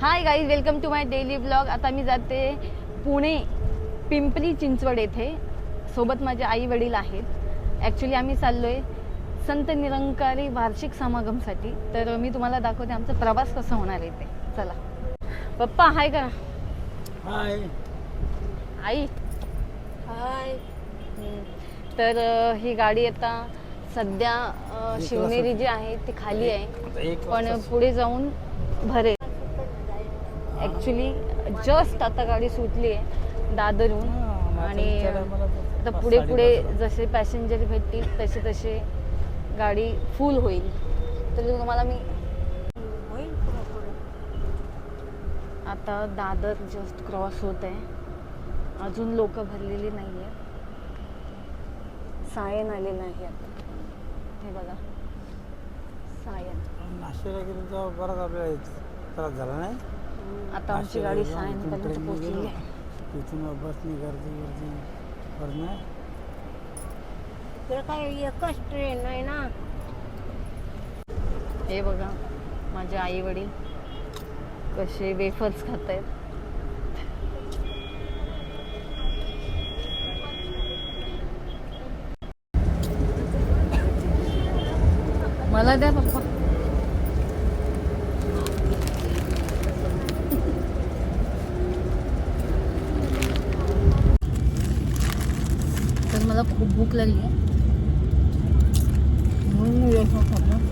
Hi guys welcome to my daily blog आता मी जाते पुणे पिंपरी चिंचवड येथे. सोबत माझे आई वडील आहेत. ॲक्च्युली आम्ही चाललो आहे संत निरंकारी वार्षिक समागमसाठी. तर मी तुम्हाला दाखवते आमचा प्रवास कसा होणार आहे ते चला. पप्पा हाय का हाय आई. हाय. तर ही गाडी आता सध्या शिवनेरी. जी आहे ती खाली आहे. आता एक पण पुढे जाऊन भरेल. ॲक्च्युली जस्ट आता गाडी सुटली आहे दादरहून. आणि आता पुढे पुढे. जसे पॅसेंजर भेटतील तसे तसे गाडी फुल होईल. तर तुम्हाला मी. आता दादर जस्ट क्रॉस होत आहे. अजून लोक भरलेली नाही आहे सायन आलेलं आहे आता. हे बघा. सायन. नाशिकला गेलो तेव्हा बराच आपल्याला त्रास झाला नाही? आता आमची गाडी गेलो. आहे तिथून बसनी गर्दी गर्दी भरणं इकडं काय एकच ट्रेन आहे ना? हे बघा माझे आई वडील कसे वेफर्स खात आहेत मला द्या पप्पा तर मला खूप भूक लागली आहे म्हणून मी वेफर खाल्लं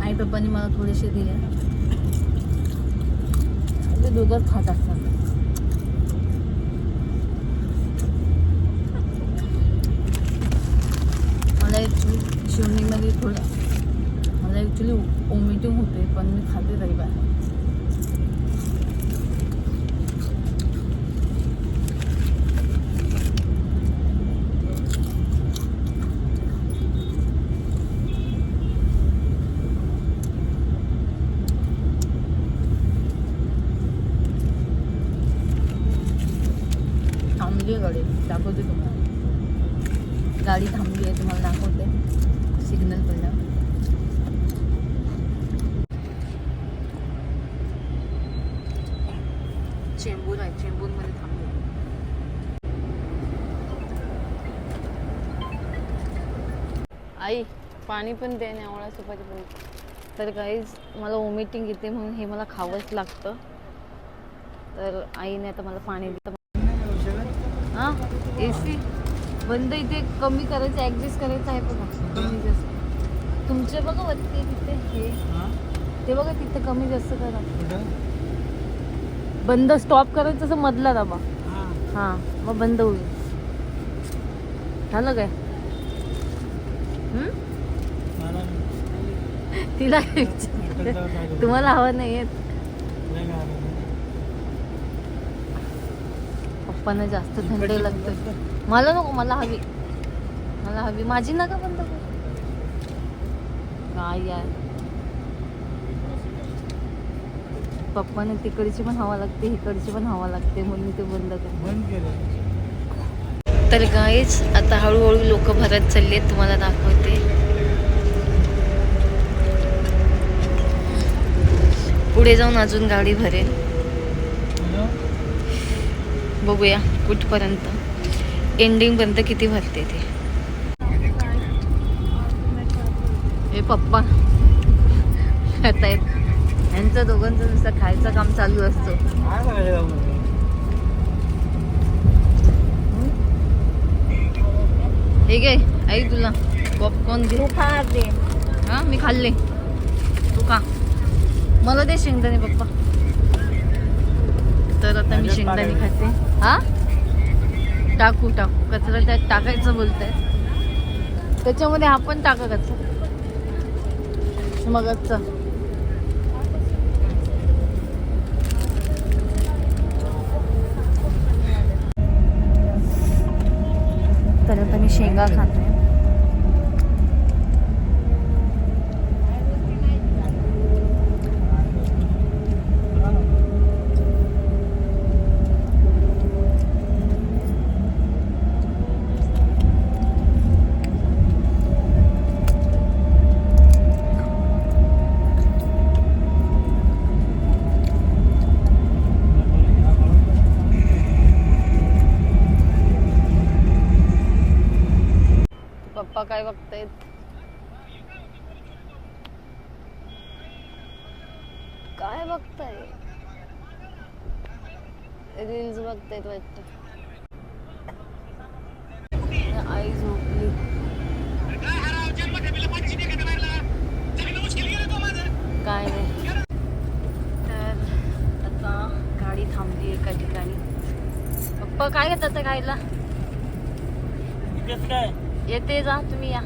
आई पप्पांनी मला थोडेसे दिले. ते दुधात खात असतात. मला ॲक्च्युली शिवणीमध्ये थोडं मला ॲक्च्युली ओमिटिंग होते पण मी खाते तरी बाय थांबली आहे गाडी दाखवते तुम्हाला. गाडी थांबली आहे तुम्हाला दाखवते. सिग्नल पडला चेंबूर आहे चेंबूरमध्ये थांबली आई पाणी पण दे आवळा सुपारी पण. तर काहीच मला वॉमिटिंग येते म्हणून हे मला खावंच लागतं. तर आईने आता मला पाणी दिलं. हा? ए सी बंद इथे कमी करायचं ॲडजस्ट करायचं आहे बघा. कमी जास्त. तुमचे बघा वरती तिथे हे. ते बघा तिथे कमी जास्त करा. बंद स्टॉप करायचं असं मधला दाबा. हां. मग बंद होईल. झालं काय? हम्म? तिला? तुम्हाला हवं नाही येत. पप्पांना जास्त थंड लागतं मला नको मला हवी. मला हवी. माझी नका बंद काय यार पप्पाने तिकडची पण हवा लागते इकडची पण हवा लागते म्हणून ते बंद कर तर गाईच आता हळूहळू लोक भरत चालले तुम्हाला दाखवते. पुढे जाऊन अजून गाडी भरेल बघूया कुठपर्यंत. एंडिंग पर्यंत किती भरते ते. हे पप्पा. खाता येत यांचं दोघांचं नुसतं खायचं काम चालू असतं. हे घे आई तुला पॉपकॉर्न घे तू खा दे हा मी खाल्ले. तू का मला दे शेंगदाणे पप्पा. तर आता मी शेंगदाणे. खाते. हा? टाकू टाकू. कचरा त्यात टाकायचं बोलताय. त्याच्यामध्ये आपण टाका कचरा. मगच तर आता मी शेंगा खाते पप्पा काय बघतायत काय बघताय? रील्स बघतायत वाटतं. आई झोपली काय नाही. तर आता गाडी थांबली एका ठिकाणी. पप्पा काय घेतात खायला? येते जा तुम्ही या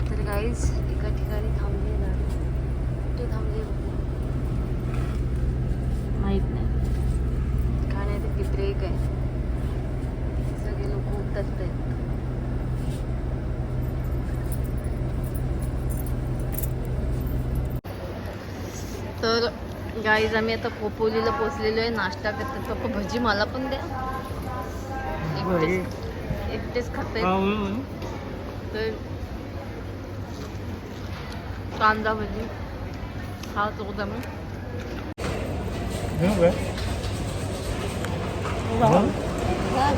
तर गाईज एका ठिकाणी थांबली गाडी कुठे थांबली. माहीत नाही. काय नाही ते ब्रेक आहे. सगळे लोक उतरत आहेत. तर गाईज आम्ही आता खोपोलीला पोचलेलो आहे. नाश्ता करतात पप्पा भजी मला पण द्या. एकटेच एकटेच खाते तर कांदा भजी हा चौदा मी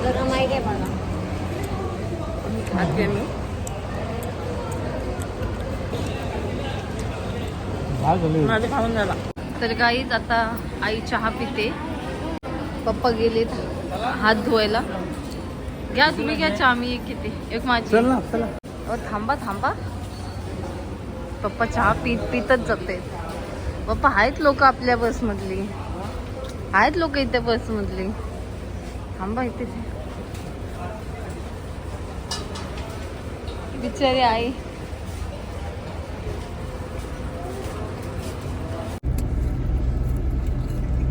गरम आहे रे मला खाते मी. माझं खाऊन झाला. तर गाईज आता आई चहा पिते. पप्पा गेलेत हात धुवायला. घ्या तुम्ही घ्या चहा मी एक घेते. एक माझी. चल ना चला अहो, थांबा थांबा. पप्पा चहा पीत पितच जाते. पप्पा आहेत लोक आपल्या बसमधली. आहेत लोक इथे बसमधली. थांबा इथे. बिचारी आई.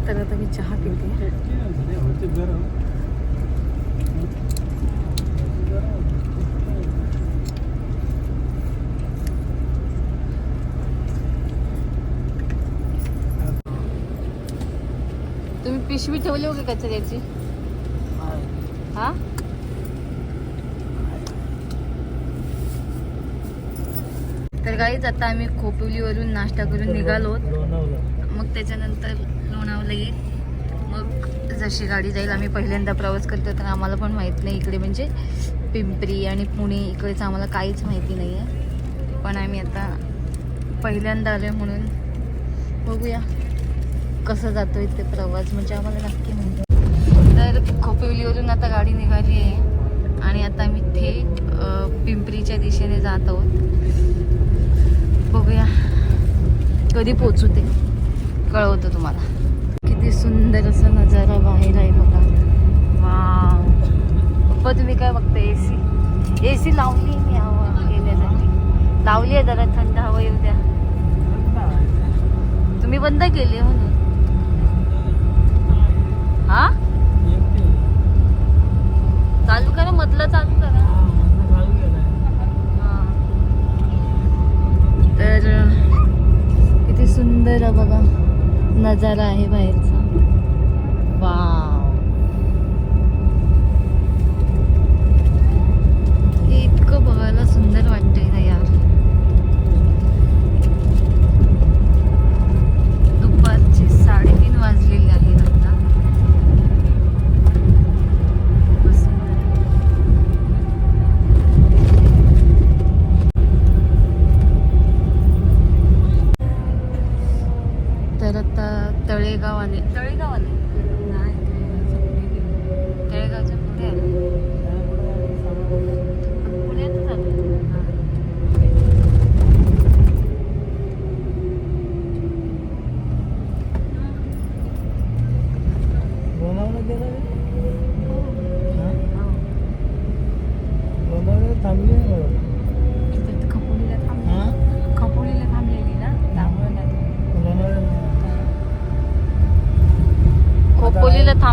तर आता मी चहा पिते. पिशवी ठेवली हो का कचऱ्याची हा? तर गाईच आता आम्ही खोपोलीवरून नाश्ता करून निघालो. मग त्याच्यानंतर लोणावला येईल मग जशी गाडी जाईल आम्ही पहिल्यांदा प्रवास करतो तर आम्हाला पण माहीत नाही इकडे म्हणजे पिंपरी आणि पुणे इकडेच आम्हाला काहीच माहिती नाही आहे पण आम्ही आता पहिल्यांदा आलो म्हणून बघूया. कसं जातो इथे प्रवास? म्हणजे आम्हाला नक्की म्हणतो तर खोपिवलीवरून आता गाडी निघाली आहे. आणि आता आम्ही थेट पिंपरीच्या दिशेने जात आहोत. बघूया. कधी पोचू ते? कळवतो तुम्हाला. किती सुंदर असं नजारा बाहेर आहे बघा. वा पप्पा तुम्ही काय बघता? ए सी ए सी लावली मी हवा येण्यासाठी लावली आहे जरा थंड हवा येऊ द्या. तुम्ही बंद केली म्हणून. हा? चालू करा मधलं चालू करा. हा. तर किती सुंदर बघा नजारा आहे बाहेरचा.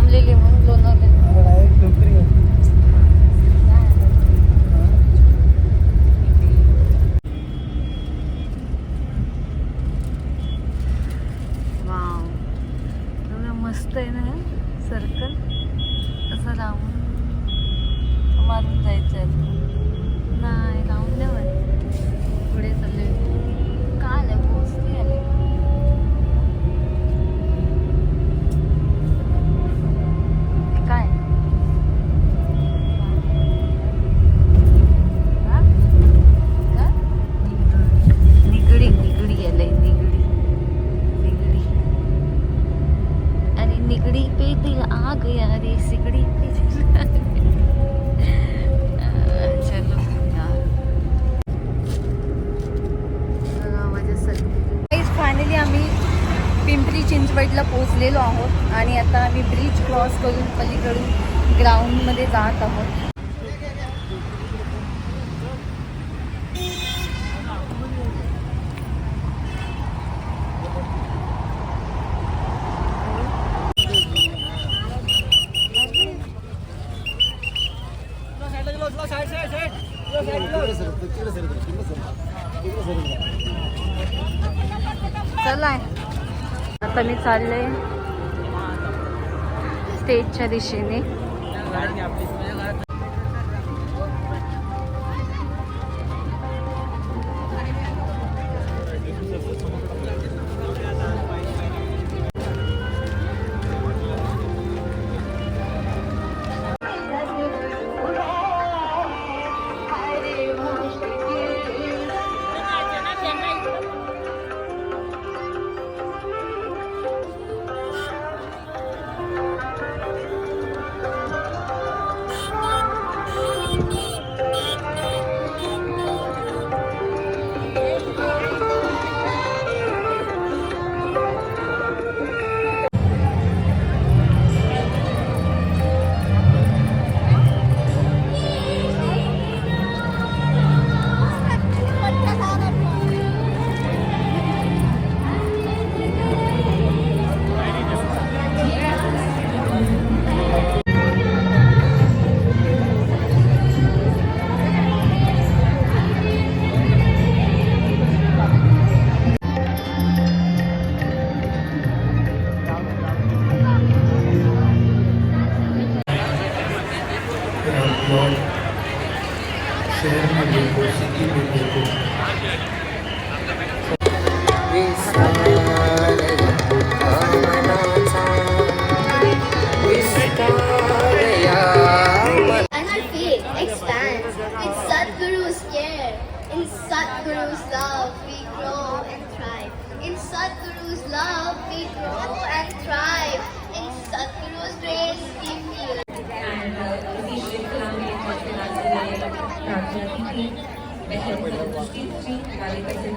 थांबलेली म्हणून लोणावले पोचलेलो आहोत आणि आता आम्ही ब्रिज क्रॉस करून पलीकडून ग्राउंडमध्ये जात आहोत. चला. आता मी चालले. स्टेजच्या दिशेने. और शहर में देखो सिटी में देखो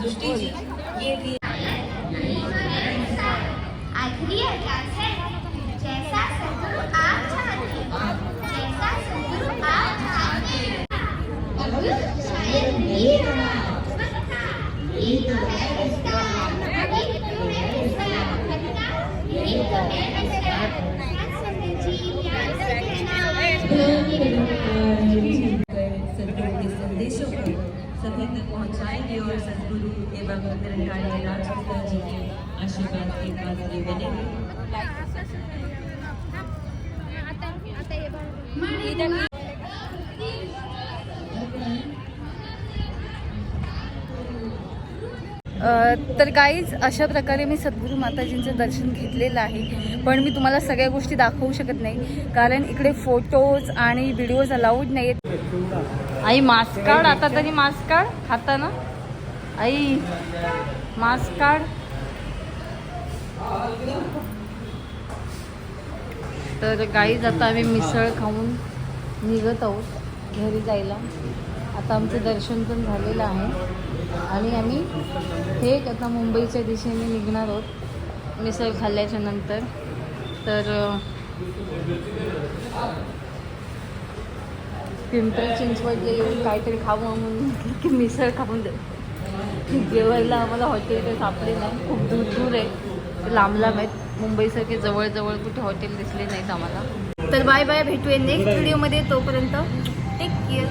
आखिरी सभी तक पहुंचाएंगे और सदगुरु एवं राजचंद्र जी के आशीर्वाद के पात्र बनेंगे तर काहीच अशा प्रकारे मी सद्गुरू माताजींचं दर्शन घेतलेलं आहे. पण मी तुम्हाला सगळ्या गोष्टी दाखवू शकत नाही. कारण इकडे फोटोज आणि व्हिडिओज अलाउड नाही आहेत आई मास्क काढ. आता तरी मास्क काढ. खाताना आई मास्क काढ. तर गाईज आता आम्ही मिसळ खाऊन निघत आहोत घरी जायला. आता आमचं दर्शन पण झालेलं आहे. आणि आम्ही थेट आता मुंबईच्या दिशेने निघणार आहोत. मिसळ खाल्ल्याच्या नंतर. तर अ, पिंपरी चिंचवडला येऊन काहीतरी खाऊ म्हणून म्हटलं की मिसळ खाऊन दे जेवायला आम्हाला हॉटेल तर सापडे नाही. खूप दूर दूर आहे. लांब लांब आहेत. मुंबईसारखे जवळजवळ कुठे हॉटेल दिसले नाहीत आम्हाला. तर बाय बाय भेटूया नेक्स्ट व्हिडिओमध्ये तोपर्यंत टेक केअर